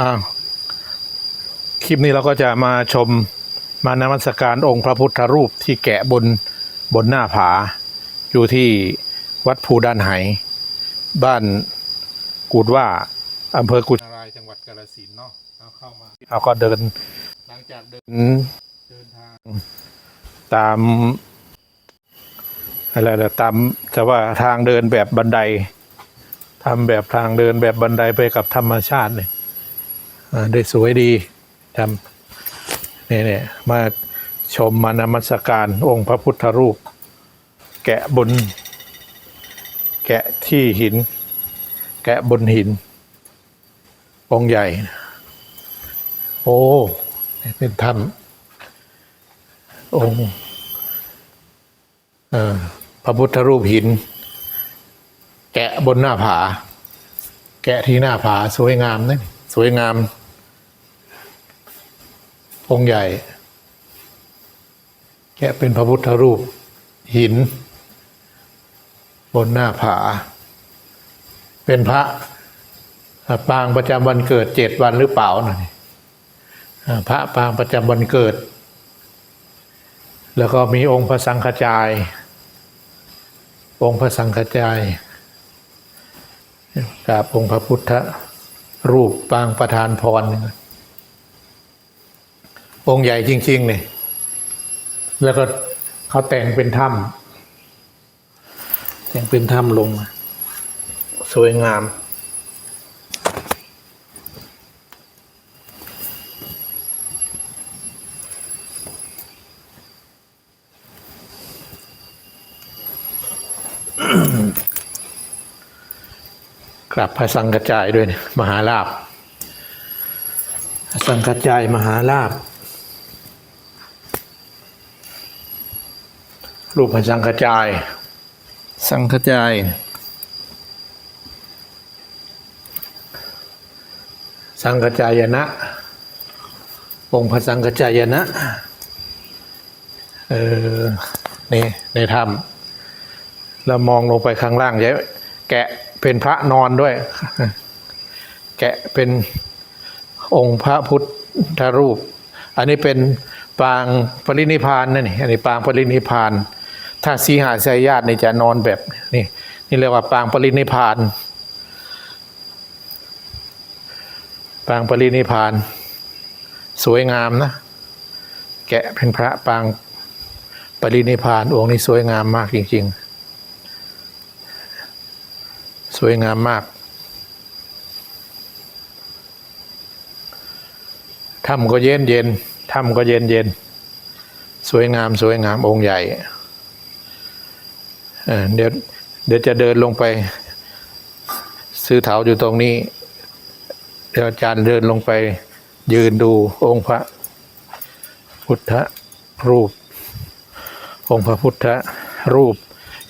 อ้าวคลิปนี้เราก็จะมาชมมานมัสการองค์พระพุทธรูปที่แกะบนบนหน้าผา อยู่ที่วัดภูด้านไหบ้านกูดว่าอำเภอกุดรายจังหวัดกาฬสินเนาะเราเข้ามาเราก็เดินหลังจากเดินเดินทางตามอะไรนะตามจะว่าทางเดินแบบบันไดทำแบบทางเดินแบบบันไดไปกับธรรมชาติเนี่ย ได้สวยดีทำเนี่ยเนี่ยมาชมมานมัสการองค์พระพุทธรูป แกะบน แกะที่หิน แกะบนหิน องค์ใหญ่ โอ้เป็นถ้ำองค์พระพุทธรูปหิน แกะบนหน้าผา แกะที่หน้าผา สวยงามนะสวยงาม องค์ใหญ่ แกะเป็นพระพุทธรูปหิน บนหน้าผา เป็นพระปางประจำวันเกิดเจ็ดวันหรือเปล่านะนี่อ่าพระปางประจำวันเกิด แล้วก็มีองค์พระสังฆจาย องค์พระสังฆจายกราบองค์พระพุทธรูปปางประธานพรนี่นะ องค์ใหญ่จริงๆเนี่ยแล้วก็เขาแต่งเป็นถ้ำแต่งเป็นถ้ำลงมา สวยงามกราบพระสังกระจายด้วยเนี่ยมหาลาบสังกระจายมหาลาบ รูปพระสังกระจาย สังกระจาย สังกระจายนะองค์พระสังกระจายนะเออนี่ในถ้ำแล้วมองลงไปข้างล่างจะแกะเป็นพระนอนด้วย แกะเป็นองค์พระพุทธรูป อันนี้เป็นปางปรินิพพานนั่นนี่อันนี้ปางปรินิพพาน ถ้าสีหาสายญาติเนี่ยจะนอนแบบนี่นี่เรียกว่าปางปรินิพาน ปางปรินิพาน สวยงามนะ แกะเป็นพระปางปรินิพพานองค์นี้สวยงามมากจริง ๆ สวยงามมากถ้ำก็เย็นเย็นถ้ำก็เย็นเย็น สวยงามสวยงามองค์ใหญ่ เดี๋ยวเดี๋ยวจะเดินลงไป ซื้อเถาอยู่ตรงนี้ เดี๋ยวอาจารย์เดินลงไป ยืนดูองค์พระพุทธรูป องค์พระพุทธรูป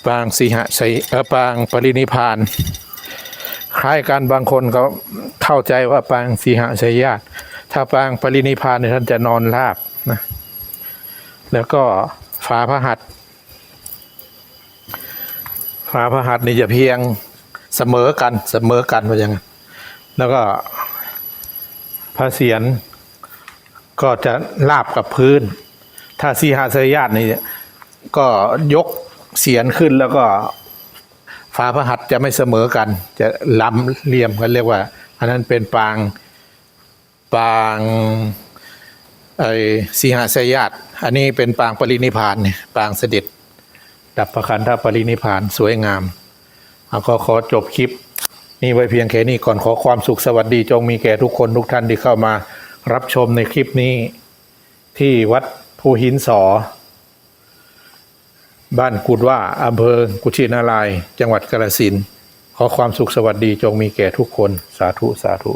ปางสีหะใสเอ่อปางปรินิพานคล้ายกันบางคนก็เข้าใจว่าปางสีหะชัยญาติ ถ้าปางปรินิพพานเนี่ยท่านจะนอนราบนะแล้วก็ฝาพระหัตถ์ ฝาพระหัตถ์นี่จะเพียงเสมอกันเสมอกันว่าอย่างนั้นแล้วก็พระเศียรก็จะลาบกับพื้น ถ้าสีหาชัยญาตินี่ก็ยกเสียนขึ้นแล้วก็ฝาพระหัตถ์จะไม่เสมอกัน จะล้ำเหลี่ยมกันเรียกว่า อันนั้นเป็นปางปางไอ้สีหาสยาตอันนี้เป็นปางปรินิพานเนี่ยปางเสด็จ ดับประคันธปรินิพานสวยงามเอาก็ขอจบคลิป นี่ไว้เพียงแค่นี้ก่อนขอความสุขสวัสดีจงมีแก่ทุกคนทุกท่านที่เข้ามารับชมในคลิปนี้ ที่วัดภูหินสอ บ้านกุดว่าอำเภอกุชินาราย จังหวัดกาฬสินขอความสุขสวัสดีจงมีแก่ทุกคนสาธุสาธุ